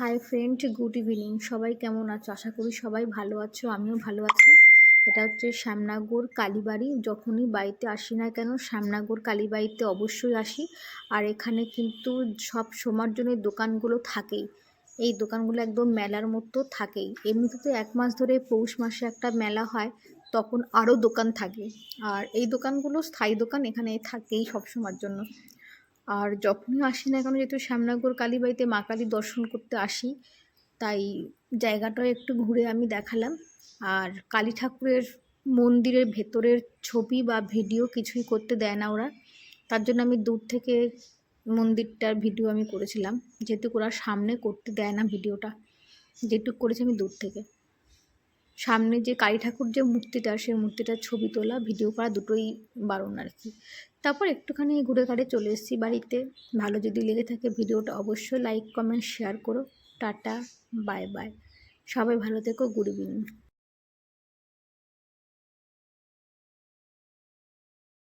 Hi friend good evening সবাই কেমন আছো? আশা করি সবাই ভালো আছো, আমিও ভালো আছি। এটা হচ্ছে শ্যামনাগর কালীবাড়ি। যখনই বাড়িতে আসি না কেন, শ্যামনাগর কালীবাড়িতে অবশ্যই আসি। আর এখানে কিন্তু সব সময়ের জন্য দোকানগুলো থাকেই। এই দোকানগুলো একদম মেলার মতো থাকেই। এমনিতে তো এক মাস ধরে পৌষ মাসে একটা মেলা হয়, তখন আরও দোকান থাকে। আর এই দোকানগুলো স্থায়ী দোকান এখানে থাকেই সব সময়ের জন্য। আর যখনই আসি না কেন, যেহেতু শ্যামনগর কালীবাড়িতে মা কালী দর্শন করতে আসি, তাই জায়গাটাও একটু ঘুরে আমি দেখালাম। আর কালী ঠাকুরের মন্দিরের ভেতরের ছবি বা ভিডিও কিছুই করতে দেয় না ওরা। তার জন্য আমি দূর থেকে মন্দিরটার ভিডিও আমি করেছিলাম। যেহেতু ওরা সামনে করতে দেয় না ভিডিওটা, যেটুকু করেছি আমি দূর থেকে। সামনে যে কালী ঠাকুর যে মূর্তিটা, সেই মূর্তিটার ছবি তোলা, ভিডিও করা দুটোই বারণ আর কি। তারপর একটুখানি ঘুরে ঘাড়ে চলে এসেছি বাড়িতে। ভালো যদি লেগে থাকে ভিডিওটা অবশ্যই লাইক কমেন্ট শেয়ার করো। টাটা বাই বাই সবাই ভালো থেকো গুড ইভিনিং